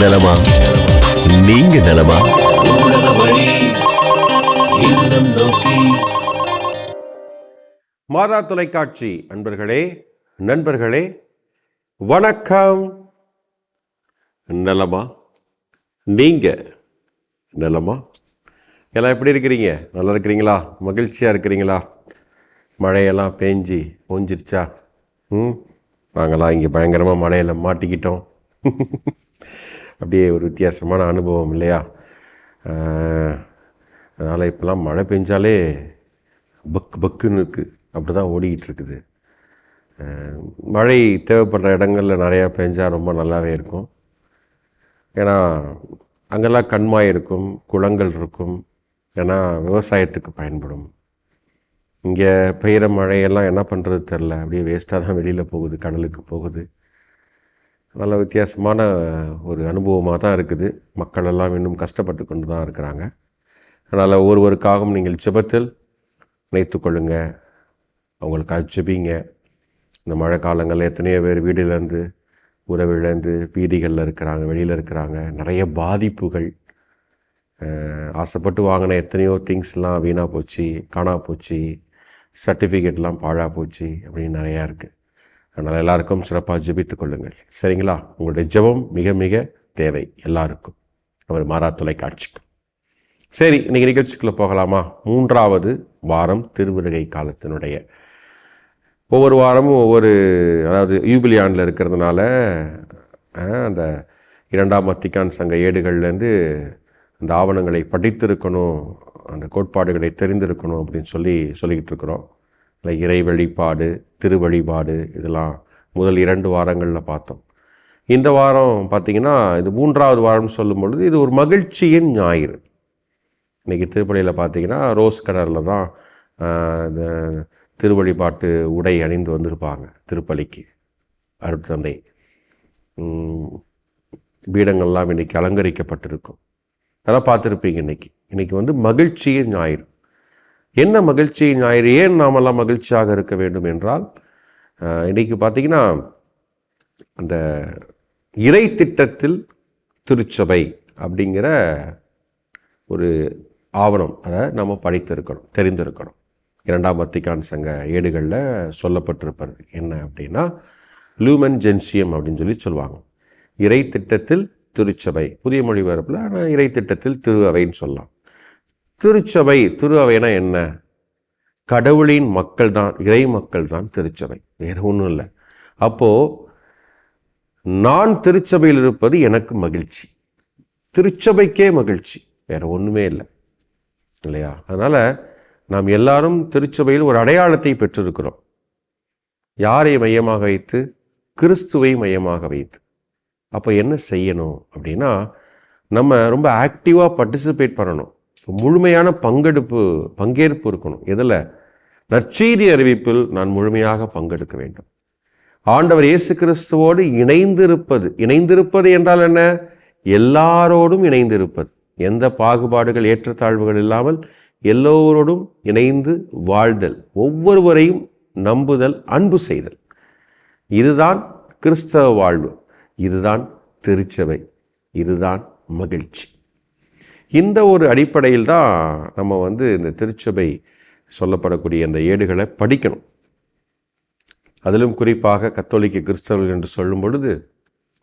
நலமா? நீங்க நலமா? ஊடக வழி இல்லம் நோக்கி. மாதா தொலைக்காட்சி அன்பர்களே நண்பர்களே வணக்கம். நலமா? நீங்க நலமா? எல்லாம் எப்படி இருக்கிறீங்க? நல்லா இருக்கிறீங்களா? மகிழ்ச்சியாக இருக்கிறீங்களா? மழையெல்லாம் பேஞ்சி ஓஞ்சிருச்சா ம்? நாங்களாம் இங்கே பயங்கரமாக மழையில் மாட்டிக்கிட்டோம். அப்படியே ஒரு வித்தியாசமான அனுபவம் இல்லையா? அதனால் இப்போல்லாம் மழை பெஞ்சாலே பக்கு பக்குன்னு இருக்குது அப்படி தான் ஓடிக்கிட்டு இருக்குது. மழை தேவைப்படுற இடங்களில் நிறையா பெஞ்சால் ரொம்ப நல்லாவே இருக்கும். ஏன்னா அங்கெல்லாம் கண்மாய் இருக்கும் குளங்கள் இருக்கும். ஏன்னா விவசாயத்துக்கு பயன்படும். இங்கே பெய்கிற மழையெல்லாம் என்ன பண்ணுறது தெரில அப்படியே வேஸ்ட்டாக தான் வெளியில் போகுது கடலுக்கு போகுது. நல்ல வித்தியாசமான ஒரு அனுபவமாக தான் இருக்குது. மக்கள் எல்லாம் இன்னும் கஷ்டப்பட்டு கொண்டு தான் இருக்கிறாங்க. அதனால் ஒருவருக்காகவும் நீங்கள் ஜெபத்தில் நினைத்து கொள்ளுங்க. அவங்களுக்காக ஜெபிங்க இந்த மழை காலங்களில் எத்தனையோ பேர் வீடுலேருந்து உறவிலேருந்து வீதிகளில் இருக்கிறாங்க வெளியில் இருக்கிறாங்க. நிறைய பாதிப்புகள். ஆசைப்பட்டு வாங்கின எத்தனையோ திங்ஸ்லாம் வீணாக போச்சு காணா போச்சு. சர்டிஃபிகேட்லாம் பாழாக போச்சு அப்படின்னு நிறையா இருக்குது அதனால் எல்லாருக்கும் சிறப்பாக ஜெபித்து கொள்ளுங்கள். சரிங்களா? உங்களுடைய ஜெபம் மிக மிக தேவை எல்லாருக்கும். அவர் மாறா தொலைக்காட்சிக்கு சரி இன்னைக்கு நிகழ்ச்சிக்குள்ளே போகலாமா? மூன்றாவது வாரம் திருவிடுகை காலத்தினுடைய. ஒவ்வொரு வாரமும் ஒவ்வொரு அதாவது யூபிலியானில் இருக்கிறதுனால அந்த இரண்டாம் வத்திக்கான் சங்க ஏடுகள்லேருந்து அந்த ஆவணங்களை படித்திருக்கணும் அந்த கோட்பாடுகளை தெரிந்திருக்கணும் அப்படின்னு சொல்லி சொல்லிக்கிட்டு இருக்கிறோம். இல்லை இறை வழிபாடு திருவழிபாடு இதெல்லாம் முதல் இரண்டு வாரங்களில் பார்த்தோம். இந்த வாரம் பார்த்திங்கன்னா இது மூன்றாவது வாரம்னு சொல்லும் பொழுது இது ஒரு மகிழ்ச்சியின் ஞாயிறு. இன்றைக்கி திருப்பள்ளியில் பார்த்தீங்கன்னா ரோஸ் கலரில் தான் இந்த திருவழிபாட்டு உடை அணிந்து வந்திருப்பாங்க திருப்பலிக்கு. அருட்தந்தை பீடங்கள்லாம் இன்றைக்கி அலங்கரிக்கப்பட்டிருக்கும். அதெல்லாம் பார்த்துருப்பீங்க இன்னைக்கு. இன்றைக்கி வந்து மகிழ்ச்சியின் ஞாயிறு. என்ன மகிழ்ச்சியின் ஞாயிறு? ஏன் நாமெல்லாம் மகிழ்ச்சியாக இருக்க வேண்டும் என்றால் இன்றைக்கி பார்த்திங்கன்னா பார்த்தீங்கன்னா அந்த இறை திட்டத்தில் திருச்சபை அப்படிங்கிற ஒரு ஆவணம் அதை நம்ம படித்திருக்கணும் தெரிந்திருக்கணும். இரண்டாம் வத்திக்கான் சங்க ஏடுகளில் சொல்லப்பட்டிருப்பது என்ன அப்படின்னா லூமன் ஜென்சியம் அப்படின்னு சொல்லி சொல்லுவாங்க. இறை திட்டத்தில் திருச்சபை புதிய மொழிபெயர்ப்பில் ஆனால் இறை திட்டத்தில் திரு அவைன்னு சொல்லலாம். திருச்சபை திரு அவைனா என்ன? கடவுளின் மக்கள் தான் இறை மக்கள் தான் திருச்சபை. வேறு ஒன்றும் இல்லை. அப்போது நான் திருச்சபையில் இருப்பது எனக்கு மகிழ்ச்சி. திருச்சபைக்கே மகிழ்ச்சி. வேற ஒன்றுமே இல்லை. இல்லையா? அதனால் நாம் எல்லாரும் திருச்சபையில் ஒரு அடையாளத்தை பெற்றிருக்கிறோம். யாரை மையமாக வைத்து? கிறிஸ்துவை மையமாக வைத்து. அப்போ என்ன செய்யணும் அப்படின்னா நம்ம ரொம்ப ஆக்டிவாக பார்ட்டிசிபேட் பண்ணணும். முழுமையான பங்கெடுப்பு பங்கேற்பு இருக்கணும். எதில்? நற்செய்தி அறிவிப்பில் நான் முழுமையாக பங்கெடுக்க வேண்டும். ஆண்டவர் இயேசு கிறிஸ்துவோடு இணைந்திருப்பது இணைந்திருப்பது என்றால் என்ன? எல்லாரோடும் இணைந்திருப்பது. எந்த பாகுபாடுகள் ஏற்றத்தாழ்வுகள் இல்லாமல் எல்லோரோடும் இணைந்து வாழ்தல் ஒவ்வொருவரையும் நம்புதல் அன்பு செய்தல். இதுதான் கிறிஸ்தவ வாழ்வு. இதுதான் திருச்சபை. இதுதான் மகிழ்ச்சி. இந்த ஒரு அடிப்படையில் தான் நம்ம வந்து இந்த திருச்சபை சொல்லப்படக்கூடிய அந்த ஏடுகளை படிக்கணும். அதிலும் குறிப்பாக கத்தோலிக்க கிறிஸ்தவர்கள் என்று சொல்லும் பொழுது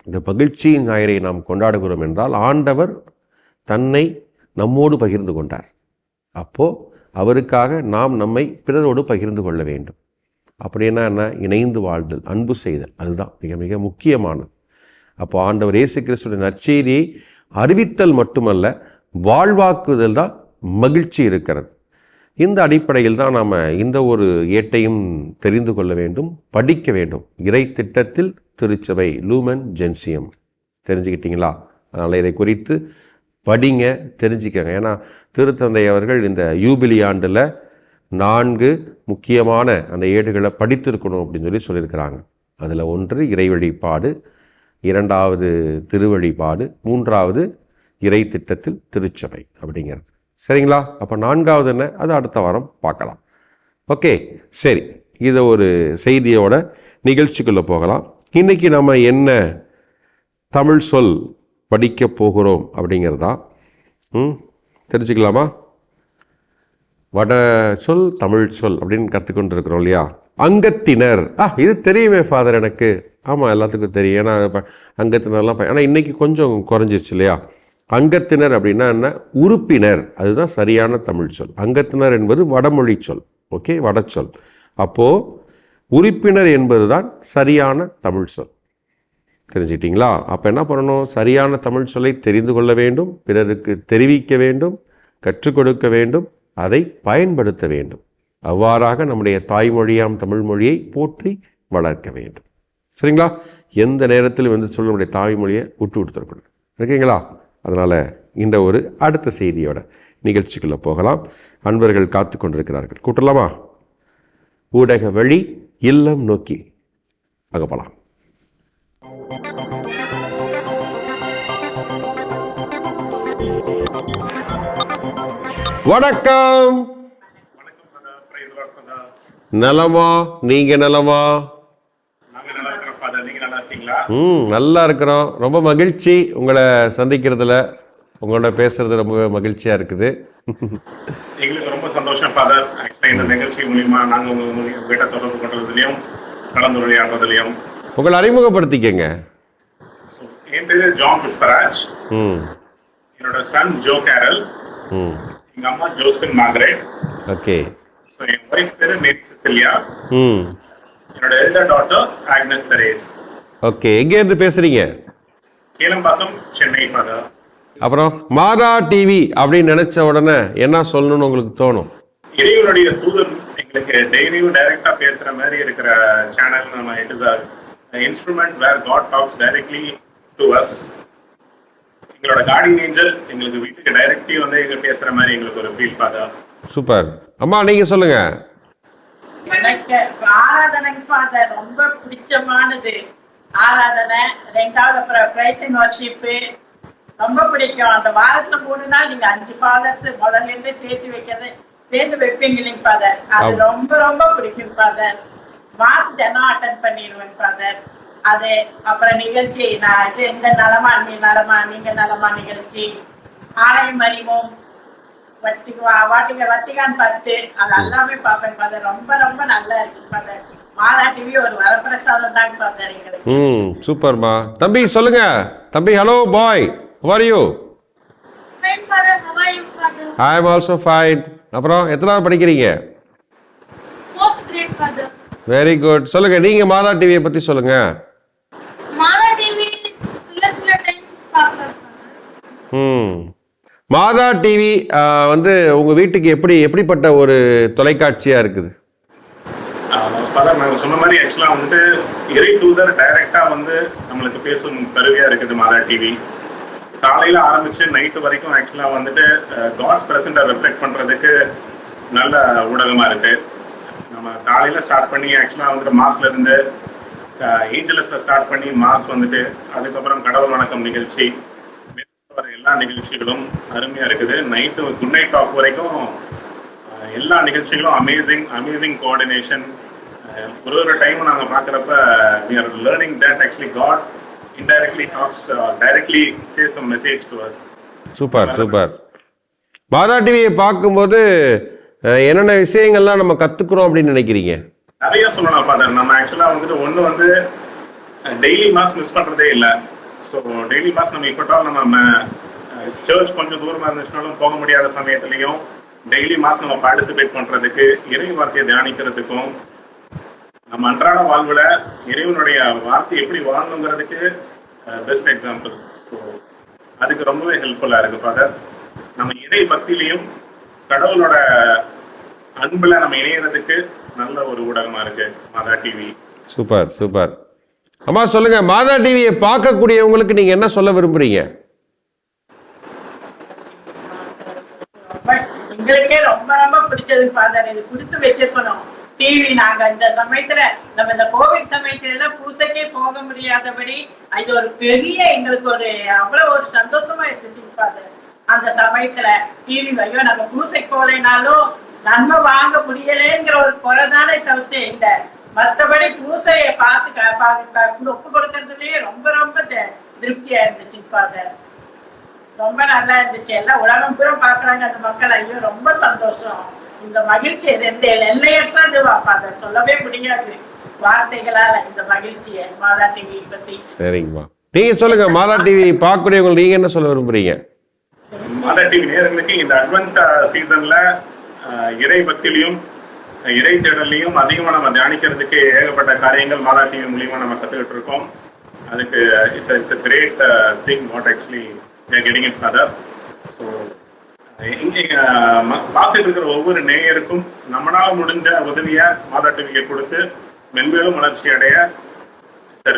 இந்த மகிழ்ச்சியின் ஞாயிறை நாம் கொண்டாடுகிறோம் என்றால் ஆண்டவர் தன்னை நம்மோடு பகிர்ந்து கொண்டார். அப்போது அவருக்காக நாம் நம்மை பிறரோடு பகிர்ந்து கொள்ள வேண்டும். அப்படின்னா என்ன இணைந்து வாழ்தல் அன்பு செய்தல். அதுதான் மிக மிக முக்கியமானது. அப்போ ஆண்டவர் இயேசு கிறிஸ்துடைய நற்செய்தியை அறிவித்தல் மட்டுமல்ல வாழ்வாக்குதல் தான் மகிழ்ச்சி இருக்கிறது. இந்த அடிப்படையில் தான் நாம் இந்த ஒரு ஏட்டையும் தெரிந்து கொள்ள வேண்டும் படிக்க வேண்டும். இறை திட்டத்தில் திருச்சபை லூமன் ஜென்சியம். தெரிஞ்சுக்கிட்டீங்களா? அதனால் இதை குறித்து படிங்க தெரிஞ்சுக்கங்க. ஏன்னா திருத்தந்தை அவர்கள் இந்த யூபிலி ஆண்டில் நான்கு முக்கியமான அந்த ஏடுகளை படித்திருக்கணும் அப்படின்னு சொல்லி சொல்லியிருக்கிறாங்க. அதில் ஒன்று இறை வழிபாடு இரண்டாவது திருவழிபாடு மூன்றாவது இறை திட்டத்தில் திருச்சபை அப்படிங்கிறது. சரிங்களா? அப்போ நான்காவது என்ன? அது அடுத்த வாரம் பார்க்கலாம். ஓகே சரி. இதை ஒரு செய்தியோட நிகழ்ச்சிக்குள்ளே போகலாம். இன்றைக்கி நம்ம என்ன தமிழ் சொல் படிக்க போகிறோம் அப்படிங்கிறதா? ம் தெரிஞ்சுக்கலாமா? வட சொல் தமிழ் சொல் அப்படின்னு கற்றுக்கொண்டிருக்கிறோம் இல்லையா? அங்கத்தினர். ஆ இது தெரியுமே ஃபாதர் எனக்கு. ஆமாம் எல்லாத்துக்கும் தெரியும். ஏன்னா அங்கத்தினர்லாம் ஆனால் இன்றைக்கி கொஞ்சம் குறைஞ்சிருச்சு இல்லையா? அங்கத்தினர் அப்படின்னா என்ன? உறுப்பினர். அதுதான் சரியான தமிழ் சொல். அங்கத்தினர் என்பது வடமொழி சொல். ஓகே? வடச்சொல். அப்போது உறுப்பினர் என்பது தான் சரியான தமிழ் சொல். தெரிஞ்சிட்டிங்களா அப்போ என்ன பண்ணணும்? சரியான தமிழ் சொல்லை தெரிந்து கொள்ள வேண்டும் பிறருக்கு தெரிவிக்க வேண்டும் கற்றுக் கொடுக்க வேண்டும் அதை பயன்படுத்த வேண்டும். அவ்வாறாக நம்முடைய தாய்மொழியாம் தமிழ் மொழியை போற்றி வளர்க்க வேண்டும். சரிங்களா? எந்த நேரத்திலும் வந்து சொல்ல நம்முடைய தாய்மொழியை விட்டு கொடுத்துடக்கூடாது. ஓகேங்களா அதனால் இந்த ஒரு அடுத்த செய்தியோட நிகழ்ச்சிக்குள்ளே போகலாம். அன்பர்கள் காத்து கொண்டிருக்கிறார்கள். கூட்டலாமா? ஊடக வழி இல்லம் நோக்கி. அங்கே போகலாம் வணக்கம். நலமா? நீங்க நலமா நாங்க நல்லா இருக்கிறோம் ஃபாதர் நீங்க நல்லா இருக்கீங்களா ம் நல்லா இருக்கிறோம். ரொம்ப மகிழ்ச்சி உங்களை சந்திக்கிறதுல. உங்களோட பேசுறது ரொம்ப மகிழ்ச்சியா இருக்குது. எங்களுக்கு ரொம்ப சந்தோஷம் ஃபாதர் இந்த நிகழ்ச்சி மூலியமா நாங்க உங்க மூலியம் உங்ககிட்ட தொடர்பு கொண்டதுலயும் கலந்துரையாடுறதுலயும் உங்களை அறிமுகப்படுத்திக்கங்க. என் பேரு ஜான் புஷ்பராஜ் ம். என்னோட சன் ஜோ கேரல் ம். எங்க அம்மா ஜோஸ்பின் மார்கரெட் ஓகே. என் ஒய்ஃப் பேரு மேரி சிசிலியா ம். என்னோட elder daughter Agnes Therese okay எங்கேருந்து பேசுறீங்க? கேளம்பாக்கம் சென்னை அப்புறம் மாதா டிவி அப்படின்னு நினைச்ச உடனே என்ன சொல்லணும்னு உங்களுக்கு தோணும்? இறைவனுடைய தூதர் எங்களுக்கு டெய்லியும் டைரக்டா பேசுற மாதிரி இருக்கிற சேனல் நம்ம it is instrument where God talks directly to us எங்களோட கார்டிங் ஏஞ்சல் எங்களுக்கு வீட்டுக்கு டைரக்ட்லி வந்து எங்க பேசுற மாதிரி எங்களுக்கு ஒரு ஃபீல் ஃபாதர் சூப்பர் அம்மா நீங்க சொல்லுங்க. எனக்கு ஆராதனை ஃபாதர் ரொம்ப பிடிச்சமானது ஆராதனை ரெண்டாவது அப்புறம் பிரைஸ் இன் வர்ஷிப்பு ரொம்ப பிடிக்கும். அந்த வாரத்துல மூணு நாள் நீங்க அஞ்சு ஃபாதர்ஸ் முதல்ல இருந்து சேர்த்து வைக்கிறது. சேர்த்து வைப்பீங்க இல்லைங்க ஃபாதர் அது. ரொம்ப ரொம்ப பிடிக்கும் ஃபாதர் மாஸ் தினம் அட்டன் பண்ணிடுவேன் ஃபாதர் அது அப்புறம் நிகழ்ச்சி நான் இது எங்க நலமா நீ நலமா நீங்க நலமா நிகழ்ச்சி. ஆலயம் அறிவோம். வட்டிகா வாட்டிக வத்திகான் பத்து அது எல்லாமே பார்ப்பேன் ஃபாதர் ரொம்ப ரொம்ப நல்லா இருக்கு ஃபாதர் ம் சூப்பர்மா. தம்பி சொல்லுங்க. தம்பி hello how are you? I am also fine அப்புறம் எத்தனாவது படிக்கிறீங்க. வெரி குட் சொல்லுங்க நீங்க மாதா டிவியை பத்தி சொல்லுங்க. ம். மாதா டிவி வந்து உங்க வீட்டுக்கு எப்படி எப்படிப்பட்ட ஒரு தொலைக்காட்சியா இருக்குது? ஃபாதர் நாங்கள் சொன்ன மாதிரி ஆக்சுவலாக வந்துட்டு இறை தூதர் டைரெக்டாக வந்து நம்மளுக்கு பேசும் கருவியாக இருக்குது மாதா டிவி காலையில் ஆரம்பிச்சு நைட்டு வரைக்கும் ஆக்சுவலாக வந்துட்டு காட்ஸ் பிரசன்ட ரிஃப்ளெக்ட் பண்ணுறதுக்கு நல்ல ஊடகமாக இருக்குது நம்ம காலையில் ஸ்டார்ட் பண்ணி ஆக்சுவலாக வந்துட்டு மாஸ்லேருந்து ஏஞ்சலஸில் ஸ்டார்ட் பண்ணி மாஸ் வந்துட்டு அதுக்கப்புறம் கடவுள் வணக்கம் நிகழ்ச்சி வர எல்லா நிகழ்ச்சிகளும் அருமையாக இருக்குது. நைட்டு குட் நைட் டாக் வரைக்கும் எல்லா நிகழ்ச்சிகளும் அமேசிங் அமேசிங் கோஆர்டினேஷன் ஒரு ஒரு டைம் நாங்க பாக்குறப்ப are learning that actually God indirectly talks uh, directly says some message to us. Super super Madha டிவியை பார்க்கும்போது என்னென்ன விஷயங்கள்லாம் நம்ம கத்துக்கிறோம் அப்படின்னு நினைக்கிறீங்க? நிறைய சொல்லலாம் ஃபாதர் நம்ம ஆக்சுவலா வந்துட்டு ஒண்ணு வந்து டெய்லி மாஸ் மிஸ் பண்றதே இல்லை. ஸோ டெய்லி மாஸ் நம்ம இப்பட்டாலும் நம்ம சர்ச் கொஞ்சம் தூரமா இருந்துச்சுனாலும் போக முடியாத சமயத்துலயும் டெய்லி மாஸ் நம்ம பார்ட்டிசிபேட் பண்றதுக்கு இறை வார்த்தையை தியானிக்கிறதுக்கும் நம்ம அன்றாட வாழ்வுல இறைவனுடைய வார்த்தை எப்படி வாழணுங்கிறதுக்கு பெஸ்ட் எக்ஸாம்பிள் ஸோ அதுக்கு ரொம்பவே ஹெல்ப்ஃபுல்லா இருக்கு ஃபாதர் நம்ம இறை பக்தியிலையும் கடவுளோட அன்புல நம்ம இணையறதுக்கு நல்ல ஒரு ஊடகமா இருக்கு மாதா டிவி சூப்பர் சூப்பர். அம்மா சொல்லுங்க மாதா டிவியை பார்க்கக்கூடியவங்களுக்கு நீங்க என்ன சொல்ல விரும்புறீங்க? ரொம்ப எங்களுக்கே ரொம்ப ரொம்ப பிடிச்சது ஃபாதர் இது கொடுத்து வச்சிருக்கணும். டிவி நாங்க இந்த சமயத்துல நம்ம இந்த கோவிட் சமயத்துல எல்லாம் பூசைக்கே போக முடியாதபடி இது ஒரு பெரிய எங்களுக்கு ஒரு அவ்வளவு ஒரு சந்தோஷமா இருந்துச்சு ஃபாதர் அந்த சமயத்துல டிவி ஐயோ நம்ம பூசைக்கு போகலைனாலும் நன்மை வாங்க முடியலைங்கிற ஒரு குறைதானே தவிர்த்து இல்லை மற்றபடி பூசையை பார்த்து ஒப்பு கொடுக்கறதுலயே ரொம்ப ரொம்ப த- திருப்தியா இருந்துச்சு ஃபாதர் ரொம்ப நல்லா இருந்துச்சு. எல்லாம் உலகம் பூரா பாக்குறாங்க அந்த மக்கள். ஐயோ ரொம்ப சந்தோஷம். இந்த மகிழ்ச்சி எந்த எல்லையற்றது அதை சொல்லவே முடியாது. வார்த்தைகளால இந்த மகிழ்ச்சியை மாதா டிவி பத்தி சரிங்கம்மா. நீங்க சொல்லுங்க மாதா டிவி பார்க்கக்கூடியவங்களுக்கு நீங்க என்ன சொல்ல விரும்புறீங்க? மாதா டிவி நேயர்களுக்கு இந்த அட்வென்ட் சீசன்ல இறை பக்திலையும் இறை தேடலையும் அதிகமா நம்ம தியானிக்கிறதுக்கு ஏகப்பட்ட காரியங்கள் மாதா டிவி மூலியமா நம்ம கத்துக்கிட்டு இருக்கோம். அதுக்கு it's it's great thing what actually getting it father so இங்கே பார்த்துட்டு இருக்கிற ஒவ்வொரு நேயருக்கும் நம்மளால முடிஞ்ச உதவியை மாதா டிவிக்கு கொடுத்து மென்மேலும் வளர்ச்சி அடைய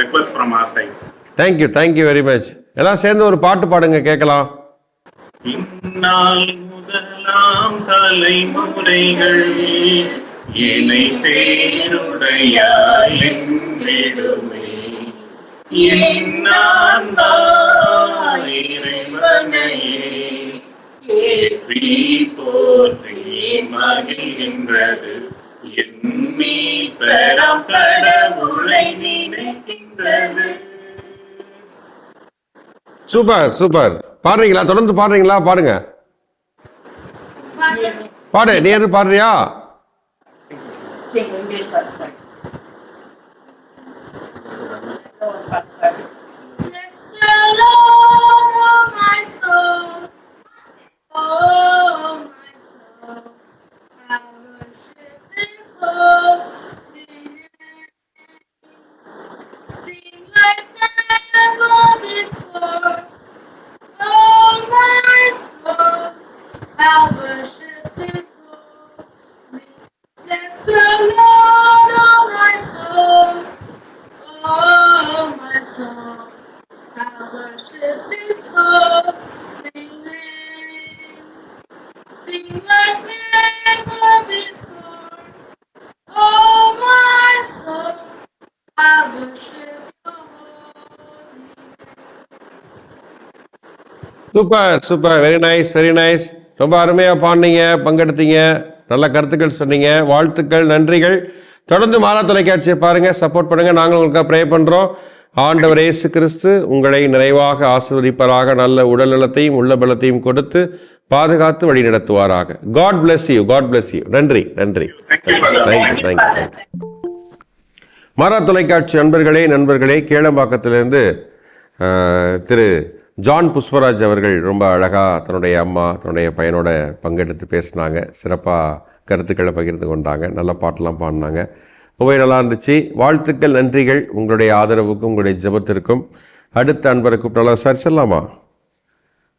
ரிக்வஸ்ட் ஃப்ரம் ஆசை. Thank you thank you very much எல்லாம் சேர்ந்து ஒரு பாட்டு பாடுங்க கேட்கலாம். இந்நாள் முதலாம் தலைமுறைகள் இணை பேருடையாய் என்னான் தான் இறைவனையே. போற்றி மகிழ்கின்றது எண்ணி பெறாம் கடவுளை நினைக்கின்றது சூப்பர் சூப்பர். பாடுறீங்களா? தொடர்ந்து பாடுறீங்களா? பாடுங்க. பாடு. நீ எது பாடுறியா? சரி, இங்கிலீஷ் பாட்டு பாடு. Super super. Very nice very nice ரொம்ப அருமையாக பாடினீங்க பங்கெடுத்தீங்க. நல்ல கருத்துக்கள் சொன்னீங்க. வாழ்த்துக்கள் நன்றிகள். தொடர்ந்து மாலா தொலைக்காட்சியை பாருங்க சப்போர்ட் பண்ணுங்க. நாங்கள் உங்களுக்கு ப்ரே பண்ணுறோம் ஆண்டவர் இயேசு கிறிஸ்து உங்களை நிறைவாக ஆசீர்வதிப்பதாக நல்ல உடல் நலத்தையும் உள்ள பலத்தையும் கொடுத்து பாதுகாத்து வழி நடத்துவாராக God bless you God bless you நன்றி நன்றி. தேங்க்யூ தேங்க்யூ மாறா தொலைக்காட்சி நண்பர்களே நண்பர்களே கேளம்பாக்கத்திலிருந்து திரு ஜான் புஷ்பராஜ் அவர்கள் ரொம்ப அழகாக தன்னுடைய அம்மா தன்னுடைய பையனோட பங்கெடுத்து பேசினாங்க. சிறப்பாக கருத்துக்களை பகிர்ந்து கொண்டாங்க. நல்ல பாட்டெலாம் பாடினாங்க. ரொம்ப நல்லா இருந்துச்சு. வாழ்த்துக்கள் நன்றிகள். உங்களுடைய ஆதரவுக்கும் உங்களுடைய ஜெபத்திற்கும். அடுத்த அன்பரை கூப்பிட்டாலும் விசாரிச்சிடலாமா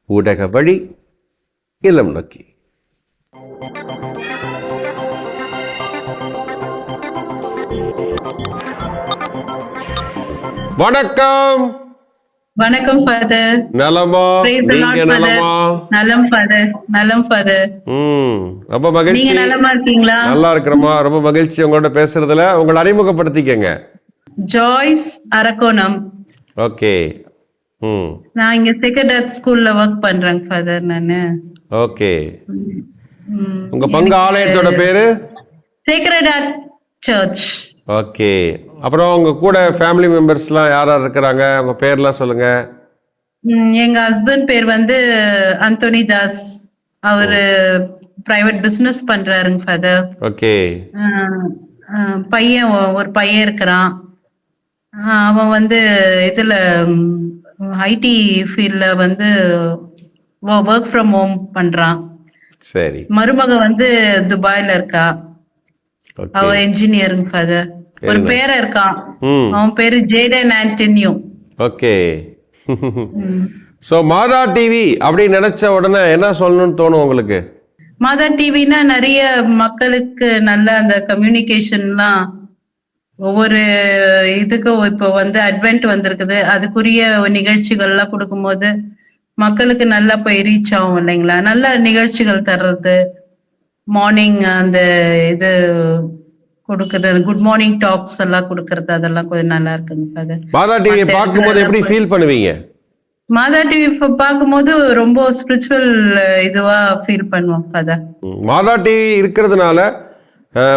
ஊடக வழி இளம் நோக்கி. வணக்கம். வணக்கம் ஃபாதர் நலமா? நீங்க நலமா? நலம் ஃபாதர் நலம் ஃபாதர் ம் ரொம்ப நீங்க மகிழ்ச்சி நலமா இருக்கீங்களா? நல்லா இருக்கிறோமா? ரொம்ப மகிழ்ச்சி உங்களோட பேசுறதுல. உங்களை அறிமுகப்படுத்திக்கங்க. Joyce Arakkonam okay. ம். நான் இங்க செகண்ட் ஸ்கூல்ல ஒர்க் பண்றேங்க ஃபாதர் நானு. ஓகே. உங்க பங்கு ஆலயத்தோட பேரு? Sacred heart church okay. அப்புறம் உங்க கூட ஃபேமிலி மெம்பர்ஸ்லாம் யார் யார் இருக்கிறாங்க? உங்க பேர்லாம் சொல்லுங்க. எங்க ஹஸ்பண்ட் பேர் வந்து அந்தோனி தாஸ். அவரு பிரைவேட் பிசினஸ் பண்றாருங்க ஃபாதர் ஓகே. பையன் ஒரு பையன் இருக்கிறான். அவன் வந்து இதுல ஐடி ஃபீல்ட்ல வந்து ஒர்க் ஃப்ரம் ஹோம் பண்றான். சரி. மருமக வந்து துபாய்ல இருக்கா. அவ என்ஜினியருங்க ஃபாதர் ஒரு பேர இருக்கான். அவன் பேரு Jayden Antonio. Okay. So Madha TV அப்படி நினைச்ச உடனே என்ன சொல்லணும்னு தோணும் உங்களுக்கு? மாதா டிவினா நிறைய மக்களுக்கு நல்ல அந்த கம்யூனிகேஷன்லாம் ஒவ்வொரு இதுக்கும் இப்போ வந்து அட்வென்ட் வந்திருக்குது. அதுக்குரிய நிகழ்ச்சிகள்லாம் கொடுக்கும்போது மக்களுக்கு நல்லா போய் ரீச் ஆகும் இல்லைங்களா? நல்ல நிகழ்ச்சிகள் தர்றது மார்னிங் அந்த இது கொடுக்கறது. குட் மார்னிங் டாக்ஸ் எல்லாம் கொடுக்கறது. அதெல்லாம் கொஞ்சம் நல்லா இருக்குங்க அது மாதா மத்த பார்க்கும்போது எப்படி ஃபீல் பண்ணுவீங்க? மாதா டிவி பார்க்கும்போது ரொம்ப ஸ்பிரிச்சுவல் இதுவா ஃபீல் பண்ணுவோம் ஃபாதர் மாதா டிவி இருக்கிறதுனால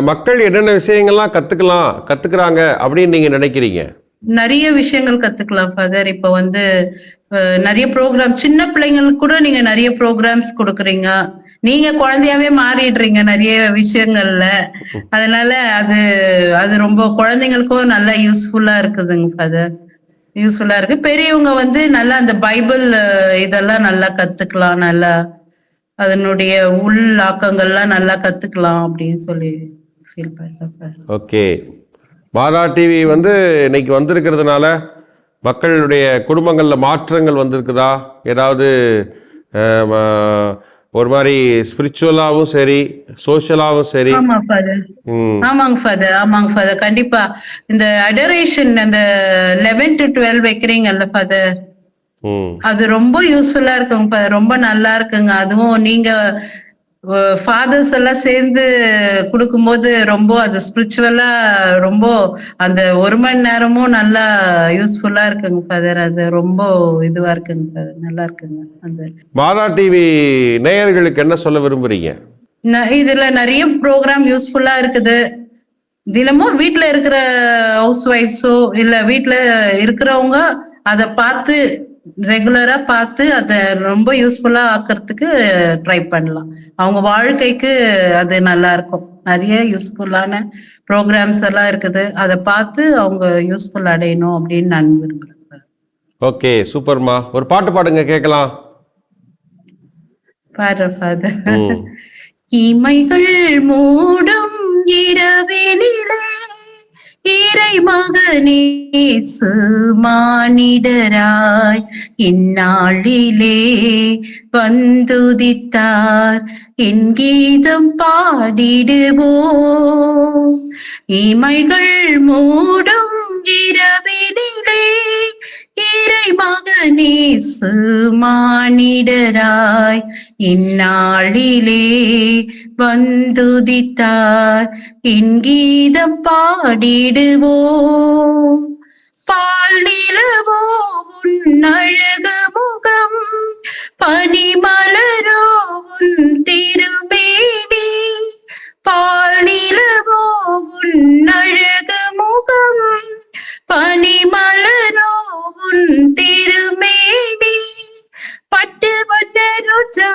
மக்கள் என்னென்ன விஷயங்கள்லாம் கத்துக்கலாம் கத்துக்கிறாங்க அப்படின்னு நீங்க நினைக்கிறீங்க? நிறைய விஷயங்கள் கத்துக்கலாம் ஃபாதர் இப்போ வந்து நிறைய ப்ரோக்ராம் சின்ன பிள்ளைங்களுக்கு கூட நீங்க நிறைய ப்ரோக்ராம்ஸ் கொடுக்குறீங்க. நீங்க குழந்தையாவே மாறிடுறீங்க நிறைய விஷயங்கள்ல. அதனால அது அது ரொம்ப குழந்தைங்களுக்கும் நல்லா யூஸ்ஃபுல்லா இருக்குதுங்க ஃபாதர் யூஸ்ஃபுல்லா இருக்கு. பெரியவங்க வந்து நல்லா அந்த பைபிள் இதெல்லாம் நல்லா கத்துக்கலாம். நல்லா அதனுடைய உள் ஆக்கங்கள்லாம் நல்லா கத்துக்கலாம் அப்படின்னு சொல்லி ஃபீல் பண்றேன் ஓகே மாதா டிவி வந்து இன்னைக்கு வந்திருக்கிறதுனால மக்களுடைய குடும்பங்களில் மாற்றங்கள் வந்திருக்குதா? ஏதாவது ஒரு மாதிரி ஸ்பிரிச்சுவலாகவும் சரி சோஷியலாகவும் சரி. ஆமாங்க ஃபாதர் ஆமாங்க ஃபாதர் கண்டிப்பா. இந்த அடரேஷன் அந்த லெவன் டு டுவெல் வைக்கிறீங்கல்ல ஃபாதர் அது ரொம்ப யூஸ்ஃபுல்லா இருக்குங்க ஃபாதர் ரொம்ப நல்லா இருக்குங்க. அதுவும் நீங்க ஃபாதர்ஸ் எல்லாம் சேர்ந்து கொடுக்கும்போது ரொம்ப அது ஸ்பிரிச்சுவலா ரொம்ப அந்த ஒரு மணி நேரமும் நல்லா யூஸ்ஃபுல்லா இருக்குங்க ஃபாதர் அது ரொம்ப இதுவா இருக்குங்க ஃபாதர் நல்லா இருக்குங்க அந்த. மாதா டிவி நேயர்களுக்கு என்ன சொல்ல விரும்புறீங்க? இதுல நிறைய ப்ரோக்ராம் யூஸ்ஃபுல்லா இருக்குது. தினமும் வீட்ல இருக்கிற ஹவுஸ் ஒய்ஃப்ஸோ இல்ல வீட்ல இருக்கிறவங்க அதை பார்த்து ரெகுலரா பார்த்து அதை ரொம்ப யூஸ்ஃபுல்லா ஆக்கிறதுக்கு ட்ரை பண்ணலாம். அவங்க வாழ்க்கைக்கு அது நல்லா இருக்கும். நிறைய யூஸ்ஃபுல்லான ப்ரோக்ராம்ஸ் எல்லாம் இருக்குது. அதை பார்த்து அவங்க யூஸ்ஃபுல் அடையணும் அப்படின்னு நான் விரும்புறேன். ஓகே சூப்பர்மா. ஒரு பாட்டு பாடுங்க கேட்கலாம். பாரு ஃபாதர். இமைகள் மூடும் இரவினிலே இறை மகனே மானிடராய் இந்நாளிலே வந்துதித்தார். என் கீதம் பாடிடுவோம். இமைகள் மூடும் இரவினிலே இறை மகனே மானிடராய் இந்நாளிலே வந்துதித்தார். என் கீதம் பாடிடுவோம். பால் நிலவோ உன் அழகு முகம். பனிமலரோ உன் திருமேனி. பால் நிலவோ உன் அழகு முகம். பனிமலரோ உன் திருமேனி பட்டு வண்ண ரோஜா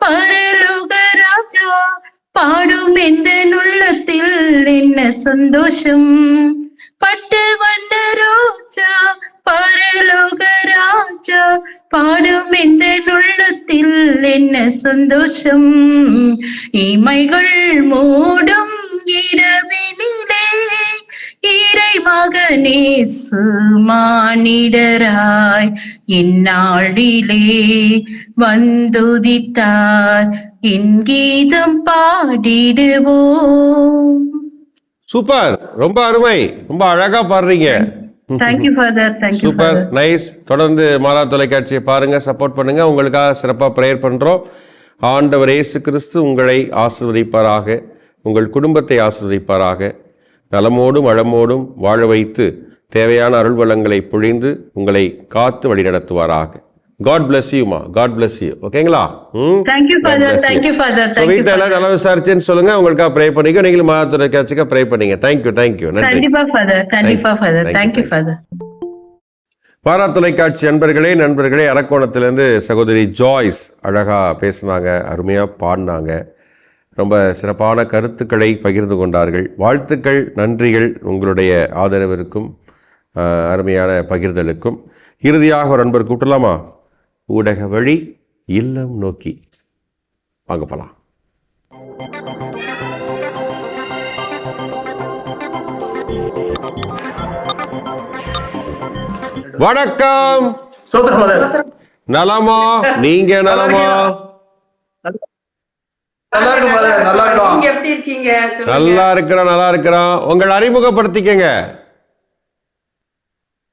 பரலோக ராஜா பாடும் பட்டு வண்ண ரோஜா பரலோக ராஜா பாடும் எந்த உள்ளத்தில் என்ன சந்தோஷம்? இமைகள் மூடும் இரவினிலே இறை மகனே மானிடராய் இந்நாளிலே வந்துதித்தார். என் கீதம் பாடிடுவோம். சூப்பர். ரொம்ப அருமை. ரொம்ப அழகா பாடுறீங்க. சூப்பர். நைஸ் தொடர்ந்து மாதா தொலைக்காட்சியை பாருங்க சப்போர்ட் பண்ணுங்க. உங்களுக்காக சிறப்பாக ப்ரேயர் பண்றோம். ஆண்டவர் இயேசு கிறிஸ்து உங்களை ஆசிர்வதிப்பாராக. உங்கள் குடும்பத்தை ஆசிர்வதிப்பாராக. நலமோடும் வளமோடும் வாழ வைத்து தேவையான அருள் வளங்களை பொழிந்து உங்களை காத்து வழிநடத்துவாராக. காட் bless you மா காட் bless you. ஓகேங்களா ம்? Thank you God father bless you. Thank you thank you வீட்டில் எல்லாம் நல்லா விசாரிச்சேன்னு சொல்லுங்க. உங்களுக்காக ப்ரே பண்ணிக்க. நீங்களும் மாதா தொலைக்காட்சிக்காக ப்ரே பண்ணீங்க. தேங்க்யூ தேங்க்யூ நன்றி. பாரா தொலைக்காட்சி நண்பர்களே நண்பர்களே அரக்கோணத்திலேருந்து சகோதரி ஜாய்ஸ் அழகாக பேசினாங்க அருமையாக பாடினாங்க. ரொம்ப சிறப்பான கருத்துக்களை பகிர்ந்து கொண்டார்கள். வாழ்த்துக்கள் நன்றிகள் உங்களுடைய ஆதரவிற்கும் அருமையான பகிர்தலுக்கும். இறுதியாக ஒரு நண்பர் கூட்டலாமா ஊடக வழி இல்லம் நோக்கி. வாங்க போலாம். வணக்கம். நலமா? நீங்க நலமா? நல்லா இருக்கிறோம் நல்லா இருக்கிறோம். உங்களை அறிமுகப்படுத்திக்கங்க.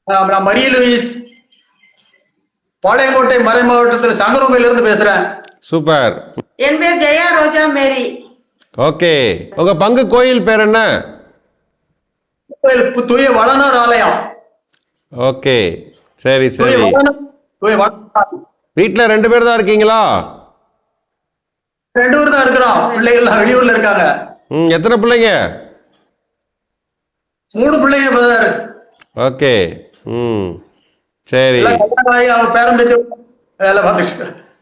மரிய லூயிஸ் பாளையங்கோட்டை மறை மாவட்டத்தில் சங்கரங்கோயில இருந்து பேசுறேன். சூப்பர். என் பேர் ஜெயா ரோஜா மேரி. ஓகே. உங்க பங்கு கோயில் பேர் என்ன? கோயில் தூய வளனார் ஆலயம். ஓகே. சரி தூய சரி. வீட்டில் ரெண்டு பேர் தான் இருக்கீங்களா? ரெண்டு பேர் தான் இருக்கிறோம். பிள்ளைகள் வெளியூர்ல இருக்காங்க. ம் எத்தனை பிள்ளைங்க? மூணு பிள்ளைங்க ஓகே. ம். சரி.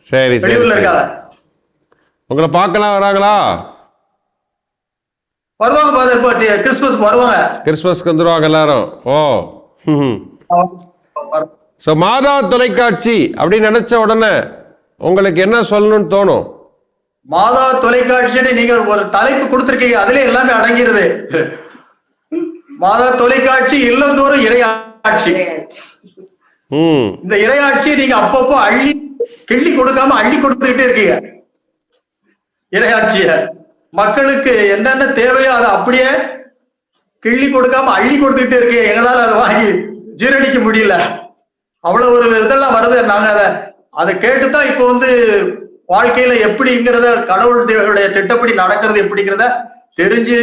சரி சரி உங்களை பார்க்கலாம் வராங்களா? வருவாங்க பாதர் கிறிஸ்துமஸ்க்கு வருவாங்க. கிறிஸ்மஸ்க்கு வந்துடுவாங்க எல்லாரும். ஓ. ஸோ மாதா தொலைக்காட்சி அப்படின்னு நினைச்ச உடனே உங்களுக்கு என்ன சொல்லணும்னு தோணும்? மாதா தொலைக்காட்சின்னு நீங்க ஒரு தலைப்பு கொடுத்திருக்கீங்க அதுல எல்லாமே அடங்கிருது. மாதா தொலைக்காட்சி இல்லந்தோறும் இறையாட்சி. இந்த இறையாட்சி நீங்க அப்பப்போ அள்ளி கிள்ளி கொடுக்காம அள்ளி கொடுத்துக்கிட்டே இருக்கீங்க. இரையாட்சிய. மக்களுக்கு என்னென்ன தேவையோ அதை அப்படியே கிள்ளி கொடுக்காம அள்ளி கொடுத்துக்கிட்டே இருக்கீங்க. எங்களால அதை வாங்கி ஜீரணிக்க முடியல. அவ்வளவு ஒரு இதெல்லாம் வருது. நாங்க அதை அதை கேட்டுதான் இப்போ வந்து வாழ்க்கையில எப்படிங்கிறத கடவுளுடைய திட்டப்படி நடக்கிறது எப்படிங்கிறத தெரிஞ்சு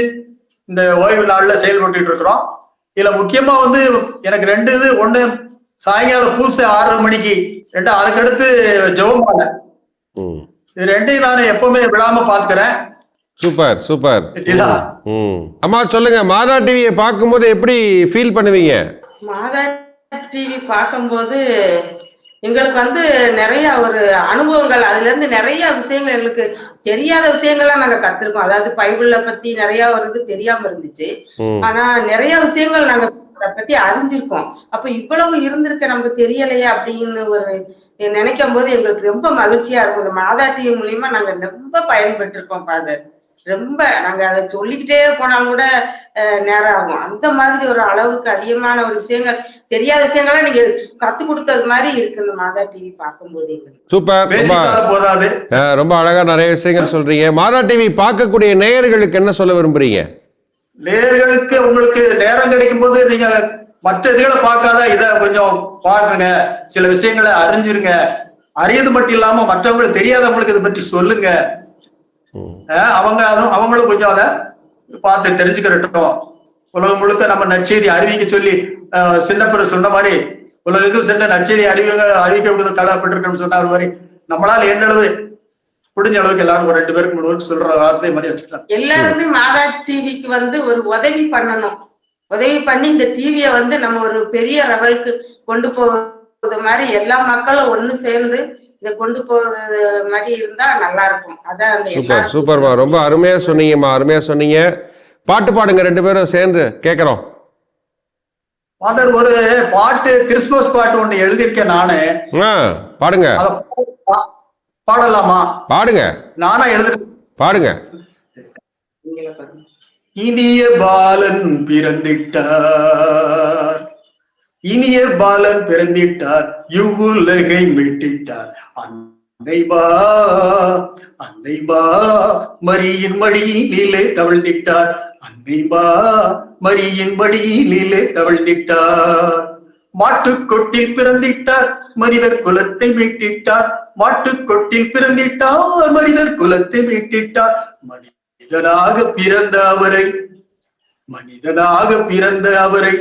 இந்த ஓய்வு நாள்ல செயல்பட்டு இருக்கிறோம். இதுல முக்கியமா வந்து எனக்கு ரெண்டு இது. ஒண்ணு சாயங்காலம் பூசை ஆறரை மணிக்கு. ரெண்டு அதுக்கடுத்து ஜெபமாலை ம். இது ரெண்டையும் நான் எப்பவுமே விடாம பாத்துக்கிறேன். Super super. அம்மா சொல்லுங்க மாதா டிவியை பார்க்கும்போது எப்படி ஃபீல் பண்ணுவீங்க? மாதா டிவி பார்க்கும்போது எங்களுக்கு வந்து நிறைய ஒரு அனுபவங்கள் அதுல இருந்து நிறைய விஷயங்கள் எங்களுக்கு தெரியாத விஷயங்கள்லாம் நாங்க கத்திருக்கோம். அதாவது பைபிள பத்தி நிறைய ஒரு இது தெரியாம இருந்துச்சு. ஆனா நிறைய விஷயங்கள் நாங்க அதை பத்தி அறிஞ்சிருக்கோம். அப்ப இவ்வளவு இருந்திருக்க நமக்கு தெரியலையே அப்படின்னு ஒரு நினைக்கும் போது எங்களுக்கு ரொம்ப மகிழ்ச்சியா இருக்கும். இந்த மாதா டிவி மூலியமா நாங்க ரொம்ப பயன்பட்டு இருக்கோம் ஃபாதர் ரொம்ப. நாங்க அதை சொல்லிக்கிட்டே போனாலும் கூட அஹ், நேரம் ஆகும். அந்த மாதிரி ஒரு அளவுக்கு அதிகமான ஒரு விஷயங்கள் தெரியாத விஷயங்களை நீங்க கத்து கொடுத்தது மாதிரி இருக்கு இந்த மாதா டிவி பார்க்கும்போது எங்களுக்கு. சூப்பர். ரொம்ப அழகா நிறைய விஷயங்கள் சொல்றீங்க. மாதா டிவி பார்க்கக்கூடிய நேயர்களுக்கு என்ன சொல்ல விரும்புறீங்க? நேர்களுக்கு உங்களுக்கு நேரம் கிடைக்கும் போது நீங்க மற்ற இதுகளை பார்க்காத இத கொஞ்சம் பாருங்க. சில விஷயங்களை அறிஞ்சிருங்க. அறியது மட்டும் இல்லாம மற்றவங்களுக்கு தெரியாதவங்களுக்கு இதை பற்றி சொல்லுங்க. அவங்க அதுவும் அவங்களும் கொஞ்சம் அதை பார்த்து தெரிஞ்சுக்கிறட்டும். உலகம் முழுக்க நம்ம நற்செய்தி அறிவிக்க சொல்லி சின்னப்பர் சொன்ன மாதிரி உலகத்துக்கு சென்ற நற்செய்தி அறிவிக்க அறிவிக்க கடமைப்பட்டிருக்கணும்னு சொன்னார் மாதிரி. நம்மளால என்ன அளவு முடிஞ்ச அளவுக்கு எல்லாரும் ஒரு ரெண்டு பேருக்கு மூணு பேருக்கு சொல்ற வார்த்தை மாதிரி வச்சுக்கலாம். எல்லாருமே மாதா டிவிக்கு வந்து ஒரு உதவி பண்ணணும். உதவி பண்ணி இந்த டிவியை வந்து நம்ம ஒரு பெரிய லெவலுக்கு கொண்டு போகிறது மாதிரி எல்லா மக்களும் ஒண்ணு சேர்ந்து இதை கொண்டு போறது மாதிரி இருந்தா நல்லா இருக்கும். அதான் அந்த சூப்பர் சூப்பர்மா ரொம்ப அருமையா சொன்னீங்கம்மா அருமையா சொன்னீங்க. பாட்டு பாடுங்க ரெண்டு பேரும் சேர்ந்து கேட்குறோம் ஃபாதர் ஒரு பாட்டு கிறிஸ்துமஸ் பாட்டு ஒண்ணு எழுதியிருக்கேன் நானு. ஆ பாடுங்க. பாடலாமா? பாடுங்க. நானா எழுதுறேன் பாடுங்க. இனிய பாலன் பிறந்திட்டார். இனிய பாலன் பிறந்திட்டார். இவ்வுலகை மீட்டிட்டார். அன்னை வா அன்னை வா மரியின் மடியிலே தவழ்ந்திட்டார். அன்னை வா மரியின் மடியிலே தவழ்ந்திட்டார். மாட்டுக்கொட்டில் பிறந்திட்டார். மனிதர் குலத்தை மீட்டிட்டார். மாட்டுக்கொட்டில் பிறந்திட்டார். மனிதர் குலத்தை மீட்டிட்டார். மனிதனாக பிறந்த அவரை மனிதனாக பிறந்த அவரை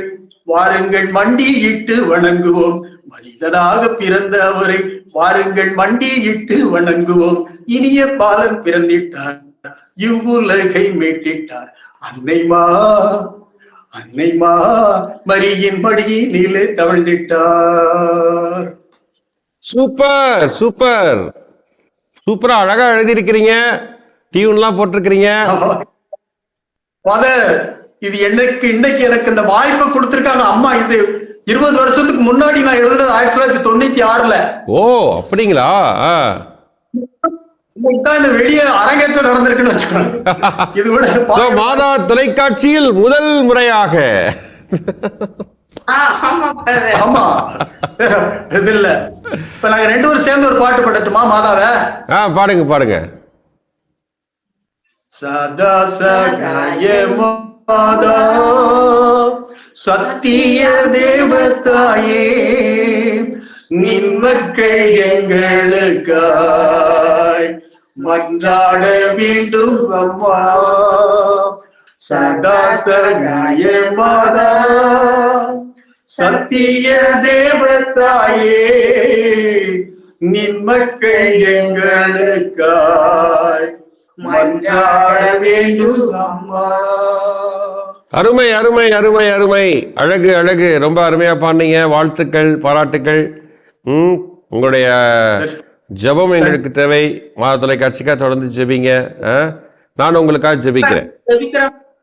வாருங்கள் மண்டியிட்டு வணங்குவோம். மனிதனாக பிறந்த அவரை வாருங்கள் மண்டியிட்டு வணங்குவோம். இனிய பாலன் பிறந்திட்டார். இவ்வுலகை மீட்டிட்டார். அன்னைமா அன்னைமா மரியின் மடியினிலே தவழ்ந்திட்டார். Super super. சூப்பரா அழகா எழுதியிருக்கிறீங்க. டியூன்லாம் போட்டிருக்கிறீங்க. இது எனக்கு இன்னைக்கு எனக்கு இந்த வாய்ப்பு கொடுத்திருக்காங்க. அம்மா இது இருபது வருஷத்துக்கு முன்னாடி நான் எழுதுனது ஆயிரத்தி தொள்ளாயிரத்தி தொண்ணூத்தி ஆறுல. ஓ அப்படிங்களா? வெளியே அரங்கேற்றம் ஸோ மாதா தொலைக்காட்சியில் முதல் முறையாக. ஆமா இல்ல இப்ப நாங்க ரெண்டு பேரும் சேர்ந்து ஒரு பாட்டு பாடட்டுமா மாதாவ? ஆ பாடுங்க பாடுங்க. சதா சகாய மாதா. சத்திய தேவதாயே நின் மக்கள் எங்களுக்காய். மன்றாட வேண்டும் அம்மா. சதா சகாய மாதா சத்திய தேவதாயே நின் மக்கள் எங்களுக்காய் மன்றாட வேண்டும் அம்மா அருமை அருமை அருமை அருமை. அழகு அழகு. ரொம்ப அருமையா பாடினீங்க. வாழ்த்துக்கள் பாராட்டுக்கள். ம் உங்களுடைய ஜெபம் எங்களுக்கு தேவை. மாத தொலைக்காட்சிக்காக தொடர்ந்து ஜெபிங்க? நான் உங்களுக்காக ஜெபிக்கிறேன்.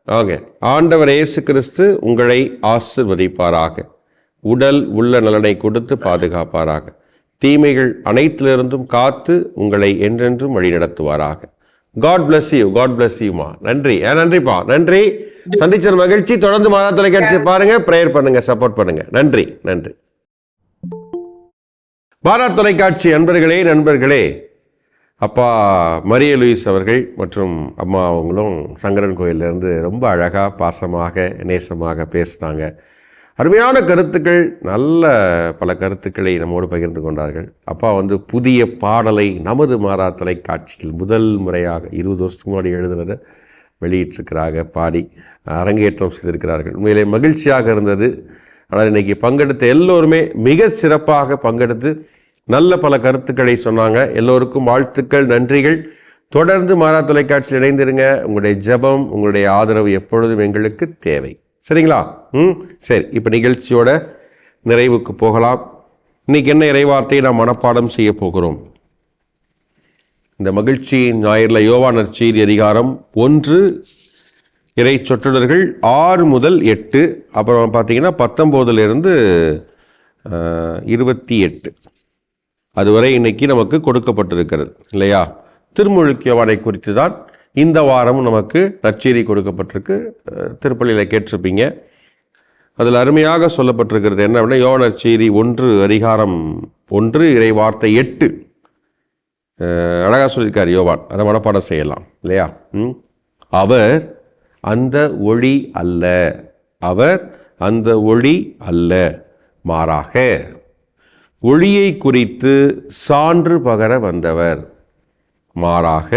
ஆக ஆண்டவர் இயேசு கிறிஸ்து உங்களை ஆசிர்வதிப்பாராக. உடல் உள்ள நலனை கொடுத்து பாதுகாப்பாராக. தீமைகள் அனைத்திலிருந்தும் காத்து உங்களை என்றென்றும் வழிநடத்துவாராக. God bless you God bless யூமா நன்றி. ஆ, நன்றிப்பா. நன்றி. சந்திச்ச மகிழ்ச்சி. தொடர்ந்து மாதா தொலைக்காட்சி பாருங்க. ப்ரேயர் பண்ணுங்க சப்போர்ட் பண்ணுங்க. நன்றி நன்றி. பாரா தொலைக்காட்சி அன்பர்களே நண்பர்களே அப்பா மரிய லூயிஸ் அவர்கள் மற்றும் அம்மா அவங்களும் சங்கரன் கோயிலேருந்து ரொம்ப அழகாக பாசமாக நேசமாக பேசினாங்க. அருமையான கருத்துக்கள் நல்ல பல கருத்துக்களை நம்மோடு பகிர்ந்து கொண்டார்கள். அப்பா வந்து புதிய பாடலை நமது மாறா தொலைக்காட்சியில் முதல் முறையாக இருபது வருஷத்துக்கு முன்னாடி எழுதுனதை வெளியிட்டிருக்கிறாங்க பாடி. அரங்கேற்றம் செய்திருக்கிறார்கள். உண்மையிலே மகிழ்ச்சியாக இருந்தது. ஆனால் இன்றைக்கி பங்கெடுத்த எல்லோருமே மிக சிறப்பாக பங்கெடுத்து நல்ல பல கருத்துக்களை சொன்னாங்க. எல்லோருக்கும் வாழ்த்துக்கள் நன்றிகள். தொடர்ந்து மாறா தொலைக்காட்சியில் இணைந்திருங்க. உங்களுடைய ஜெபம் உங்களுடைய ஆதரவு எப்பொழுதும் எங்களுக்கு தேவை. சரிங்களா? ம் சரி. இப்போ நிகழ்ச்சியோட நிறைவுக்கு போகலாம். இன்னைக்கு என்ன இறைவார்த்தையை நாம் மனப்பாடம் செய்ய போகிறோம்? இந்த மகிழ்ச்சியின் ஞாயிறில் யோவானர் செய்தி அதிகாரம் ஒன்று இறை சொற்றொடர்கள் ஆறு முதல் எட்டு அப்புறம் பார்த்தீங்கன்னா பத்தொம்போதுலேருந்து இருபத்தி எட்டு. அதுவரை இன்னைக்கு நமக்கு கொடுக்கப்பட்டிருக்கிறது இல்லையா? திருமுழுக்கியவாடை குறித்து தான் இந்த வாரமும் நமக்கு நச்சேரி கொடுக்கப்பட்டிருக்கு. திருப்பள்ளியில் கேட்டிருப்பீங்க. அதில் அருமையாக சொல்லப்பட்டிருக்கிறது என்ன அப்படின்னா யோனச்சேரி ஒன்று அதிகாரம் ஒன்று இறை வார்த்தை எட்டு அழகாக சொல்லியிருக்கார் யோவான். அதை மனப்பாடம் செய்யலாம் இல்லையா? ம்? அவர் அந்த ஒளி அல்ல. அவர் அந்த ஒளி அல்ல. மாறாக ஒளியை குறித்து சான்று பகர வந்தவர். மாறாக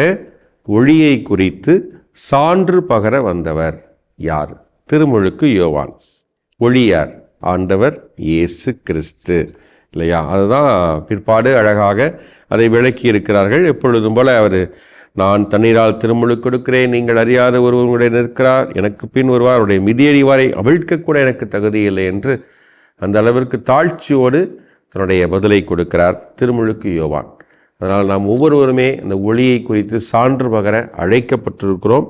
ஒளியை குறித்து சான்று பகர வந்தவர் யார்? திருமுழுக்கு யோவான். ஒளியார் ஆண்டவர் இயேசு கிறிஸ்து. இல்லையா? அதுதான் பிற்பாடு அழகாக அதை விளக்கி இருக்கிறார்கள் எப்பொழுதும் போல அவர் நான் தண்ணீரால் திருமுழுக்கு கொடுக்கிறேன் நீங்கள் அறியாத ஒருவருடைய நிற்கிறார். எனக்கு பின் வருவார் அவருடைய மிதியடிவாரை அவிழ்க்கக்கூட எனக்கு தகுதி இல்லை என்று அந்த அளவிற்கு தாழ்ச்சியோடு தன்னுடைய பதிலை கொடுக்கிறார் திருமுழுக்கு யோவான். அதனால் நாம் ஒவ்வொருவருமே அந்த ஒளியை குறித்து சான்று பகர அழைக்கப்பட்டிருக்கிறோம்.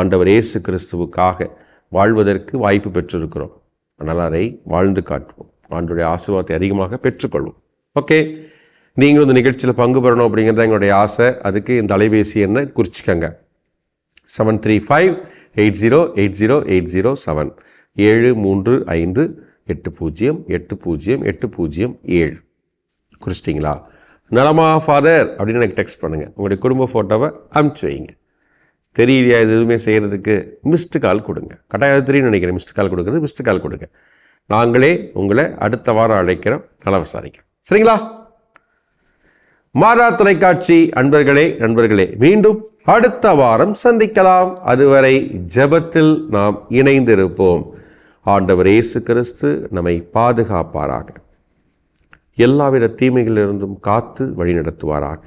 ஆண்டவர் இயேசு கிறிஸ்துவுக்காக வாழ்வதற்கு வாய்ப்பு பெற்றிருக்கிறோம். அதனால் அதை வாழ்ந்து காட்டுவோம். ஆண்டுடைய ஆசீர்வாதத்தை அதிகமாக பெற்றுக்கொள்வோம். ஓகே நீங்களும் இந்த நிகழ்ச்சியில் பங்கு பெறணும் அப்படிங்கிறது தான் எங்களுடைய ஆசை. அதுக்கு இந்த அலைபேசி என்ன குறிச்சிக்கங்க. Seven three five eight zero eight zero eight zero seven ஏழு மூன்று ஐந்து எட்டு பூஜ்ஜியம் எட்டு பூஜ்ஜியம் எட்டு பூஜ்ஜியம் ஏழு. குறிச்சிட்டிங்களா? நலமா ஃபாதர் அப்படின்னு எனக்கு டெக்ஸ்ட் பண்ணுங்கள் உங்களுடைய குடும்ப ஃபோட்டோவை அனுப்பிச்சி வைங்க. தெரியலையா இது எதுவுமே செய்கிறதுக்கு மிஸ்டு கால் கொடுங்க. கட்டாயம் தெரியும்னு நினைக்கிறேன். மிஸ்டு கால் கொடுக்குறது மிஸ்டு கால் கொடுங்க. நாங்களே உங்களை அடுத்த வாரம் அழைக்கிறோம். நல விசாரிக்கிறோம் சரிங்களா? மாறா தொலைக்காட்சி. அன்பர்களே நண்பர்களே மீண்டும் அடுத்த வாரம் சந்திக்கலாம். அதுவரை ஜெபத்தில் நாம் இணைந்திருப்போம். ஆண்டவர் இயேசு கிறிஸ்து நம்மை பாதுகாப்பாராக. எல்லாவித தீமைகளிலிருந்தும் காத்து வழிநடத்துவாராக.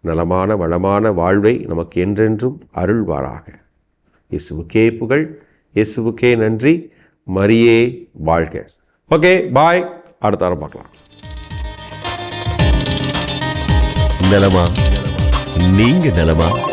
நலமான வளமான வாழ்வை நமக்கு என்றென்றும் அருள்வாராக. இயேசுவுக்கே புகழ் இயேசுவுக்கே நன்றி. மரியே வாழ்க. Okay bye. அடுத்த வாரம் பார்க்கலாம். நலமா? நீங்க நலமா?